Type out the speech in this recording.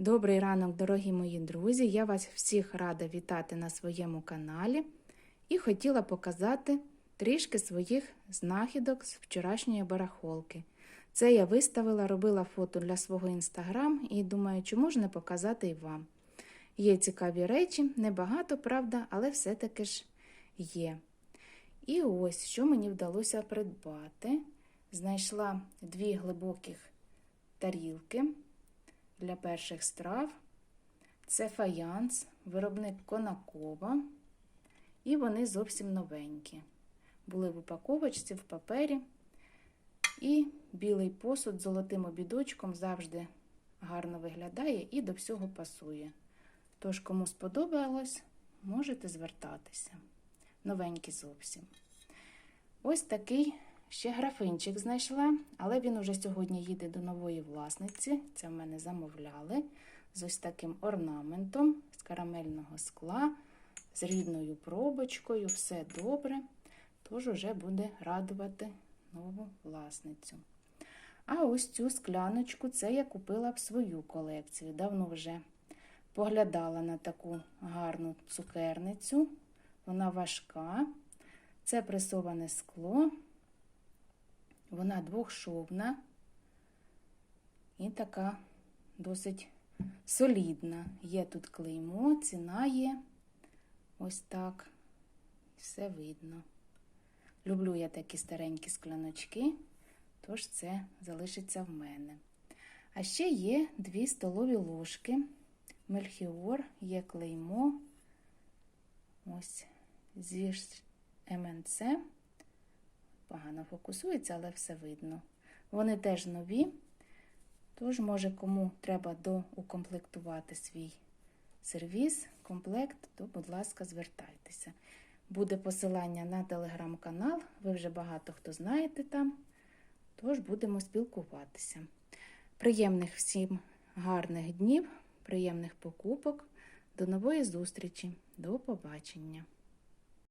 Добрий ранок, дорогі мої друзі! Я вас всіх рада вітати на своєму каналі і хотіла показати трішки своїх знахідок з вчорашньої барахолки. Це я виставила, робила фото для свого інстаграм і думаю, чому ж не показати і вам. Є цікаві речі, небагато, правда, але все-таки ж є. І ось що мені вдалося придбати. Знайшла дві глибоких тарілки для перших страв. Це фаянс, виробник Конакова. І вони зовсім новенькі. Були в упаковочці, в папері. І білий посуд з золотим обідочком завжди гарно виглядає і до всього пасує. Тож, кому сподобалось, можете звертатися. Новенькі зовсім. Ось такий ще графинчик знайшла, але він уже сьогодні їде до нової власниці. Це в мене замовляли з ось таким орнаментом з карамельного скла, з рідною пробочкою, все добре. Тож уже буде радувати нову власницю. А ось цю скляночку це я купила в свою колекцію. Давно вже поглядала на таку гарну цукерницю. Вона важка. Це пресоване скло. Вона двохшовна і така досить солідна. Є тут клеймо, ціна є. Ось так. Все видно. Люблю я такі старенькі скляночки, тож це залишиться в мене. А ще є дві столові ложки. Мельхіор, є клеймо. Ось зі МНЦ. Погано фокусується, але все видно. Вони теж нові, тож, може, кому треба доукомплектувати свій сервіс, комплект, то, будь ласка, звертайтеся. Буде посилання на телеграм-канал, ви вже багато хто знаєте там, тож будемо спілкуватися. Приємних всім гарних днів, приємних покупок. До нової зустрічі, до побачення!